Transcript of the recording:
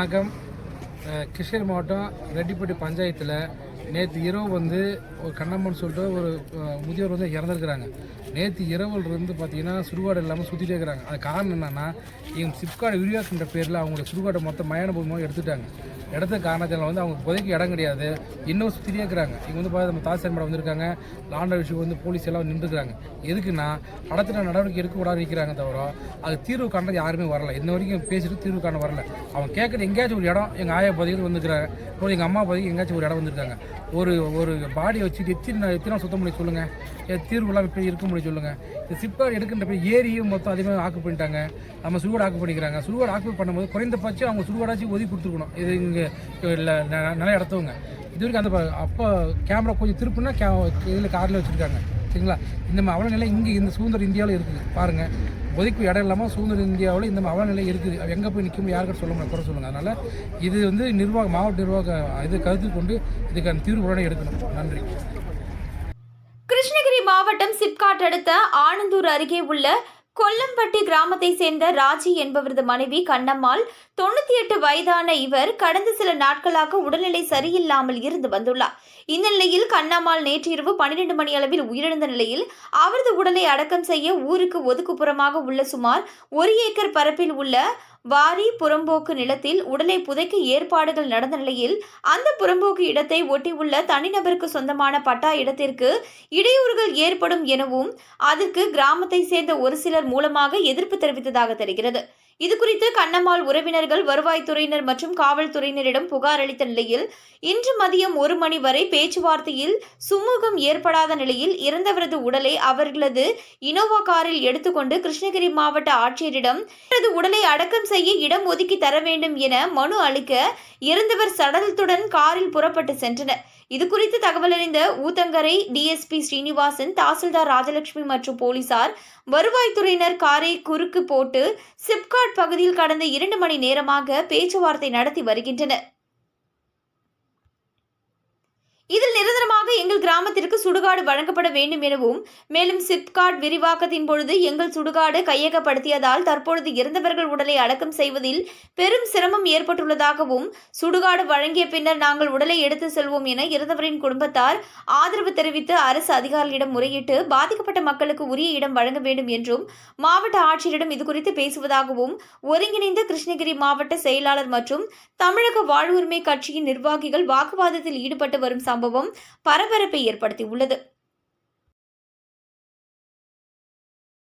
வணக்கம். கிருஷ்ணகிரி மாவட்டம் ரெட்டிப்பட்டி பஞ்சாயத்தில் நேற்று இரவு வந்து ஒரு கண்ணம்மன் சொல்லிட்டு ஒரு முதியோர் வந்து இறந்துருக்குறாங்க. நேற்று இரவுல இருந்து பார்த்தீங்கன்னா சுடுகாடு இல்லாமல் சுற்றிட்டே இருக்கிறாங்க. அது காரணம் என்னென்னா இவங்க சிப்காடு விரிவாக்குன்ற பேரில் அவங்களோட சுடுகாடு மொத்தம் மயான பூமியாக எடுத்துட்டாங்க. இடத்த காரணத்தில் வந்து அவங்க புதைக்கு இடம் கிடையாது. இன்னும் சுற்றிட்டே இருக்கிறாங்க. இவங்க வந்து பார்த்து நம்ம தாசியார் மேடம் வந்திருக்காங்க. லாண்டர் விஷயம் வந்து போலீஸ் எல்லாம் நின்றுக்கிறாங்க. எதுக்குன்னா படத்தில் நடவடிக்கை எடுக்கக்கூடாது நிற்கிறாங்க தவிர அது தீர்வு காண யாருமே வரல. இன்ன வரைக்கும் பேசிட்டு தீர்வு காண வரல. அவன் கேட்குற எங்கேயாச்சும் ஒரு இடம் எங்கள் ஆயா பதவிக்கு வந்துருக்காங்க அப்புறம் எங்கள் அம்மா பதவிக்கு எங்கேயாச்சும் ஒரு இடம் வந்திருக்காங்க. ஒரு ஒரு பாடியை வச்சுட்டு எத்தனை எத்தனை நாள் சுத்தம் பண்ணி சொல்லுங்கள் தீர்வுலாம் இப்போ இருக்க முடியும் சொல்லுங்கள் இந்த சிப்கார்டு எடுக்கின்ற போய் ஏரியும் மொத்தம் அதிகமாக ஆக்கு பண்ணிட்டாங்க. நம்ம சுடுகாடு ஆக்கு பண்ணிக்கிறாங்க. சுடுகாடு ஆக்கு பண்ணும்போது குறைந்தபட்சம் அவங்க சுடுகாடாச்சும் ஒதுக்கி கொடுத்துருக்கணும். இது இங்கே இல்லை நிறைய இடத்தவங்க. இது வரைக்கும் அந்த அப்போ கேமரா கொஞ்சம் திருப்புனா கே இதில் காரில் வச்சுருக்காங்க. சரிங்களா? இந்த மாதிரி அவல நிலை இங்கே இந்த சுதந்திர இந்தியாவில் இருக்குது. பாருங்கள் ஒதுக்கு இடம் இல்லாமல் சுதந்திர இந்தியாவில் இந்த மாதிரி அவல நிலை இருக்குது எங்கே போய் நிற்கும் யாருக்கிட்ட சொல்ல முடியும்? குறை சொல்லுங்கள் அதனால் இது வந்து நிர்வாக மாவட்ட நிர்வாக இது கருத்தில் கொண்டு இதுக்கான தீர்வு உடனே எடுக்கணும். நன்றி. கிருஷ்ணகிரி மாவட்டம் சிப்காட் அடுத்த ஆனந்தூர் அருகே உள்ள கொல்லம்பட்டி கிராமத்தை சேர்ந்த ராஜி என்பவரது மனைவி கண்ணம்மாள் தொண்ணூத்தி எட்டு வயதான இவர் கடந்த சில நாட்களாக உடல்நிலை சரியில்லாமல் இருந்து வந்துள்ளார். இந்த நிலையில் கண்ணம்மாள் நேற்றிரவு பன்னிரண்டு மணி அளவில் உயிரிழந்த நிலையில் அவரது உடலை அடக்கம் செய்ய ஊருக்கு ஒதுக்குப்புறமாக உள்ள சுமார் ஒரு ஏக்கர் பரப்பில் உள்ள வாரி புறம்போக்கு நிலத்தில் உடலை புதைக்க ஏற்பாடுகள் நடந்த நிலையில் அந்த புறம்போக்கு இடத்தை ஒட்டியுள்ள தனிநபருக்கு சொந்தமான பட்டா இடத்திற்கு இடையூறுகள் ஏற்படும் எனவும் அதற்கு கிராமத்தை சேர்ந்த ஒரு சிலர் மூலமாக எதிர்ப்பு தெரிவித்ததாக தெரிகிறது. இதுகுறித்து கண்ணம்மாள் உறவினர்கள் வருவாய்த்துறையினர் மற்றும் காவல்துறையினரிடம் புகார் அளித்த நிலையில் இன்று மதியம் ஒரு மணி வரை பேச்சுவார்த்தையில் சுமூகம் ஏற்படாத நிலையில் இறந்தவரது உடலை அவர்களது இனோவா காரில் எடுத்துக்கொண்டு கிருஷ்ணகிரி மாவட்ட ஆட்சியரிடம் அவரது உடலை அடக்கம் செய்ய இடம் ஒதுக்கி தர வேண்டும் என மனு அளிக்க இறந்தவர் சடலத்துடன் காரில் புறப்பட்டு சென்றனர். இது குறித்து தகவல் அறிந்த ஊத்தங்கரை டிஎஸ்பி ஸ்ரீனிவாசன் தாசில்தார் ராஜலட்சுமி மற்றும் போலீசார் வருவாய்த்துறையினர் காரை குறுக்கு போட்டு சிப்காட் பகுதியில் கடந்த இரண்டு மணி நேரமாக பேச்சுவார்த்தை நடத்தி வருகின்றனர். இதில் நிரந்தரமாக எங்கள் கிராமத்திற்கு சுடுகாடு வழங்கப்பட வேண்டும் எனவும் மேலும் சிப்காட் விரிவாக்கத்தின் பொழுது எங்கள் சுடுகாடு கையகப்படுத்தியதால் தற்பொழுது இறந்தவர்கள் உடலை அடக்கம் செய்வதில் பெரும் சிரமம் ஏற்பட்டுள்ளதாகவும் சுடுகாடு வழங்கிய பின்னர் நாங்கள் உடலை எடுத்து செல்வோம் என இறந்தவரின் குடும்பத்தார் ஆதரவு தெரிவித்து அரசு அதிகாரிகளிடம் முறையிட்டு பாதிக்கப்பட்ட மக்களுக்கு உரிய இடம் வழங்க வேண்டும் என்றும் மாவட்ட ஆட்சியரிடம் இதுகுறித்து பேசுவதாகவும் ஒருங்கிணைந்த கிருஷ்ணகிரி மாவட்ட செயலாளர் மற்றும் தமிழக வாழ்வுரிமை கட்சியின் நிர்வாகிகள் வாக்குவாதத்தில் ஈடுபட்டு வரும் சம்பவம் பரபரப்பை ஏற்படுத்தியுள்ளது.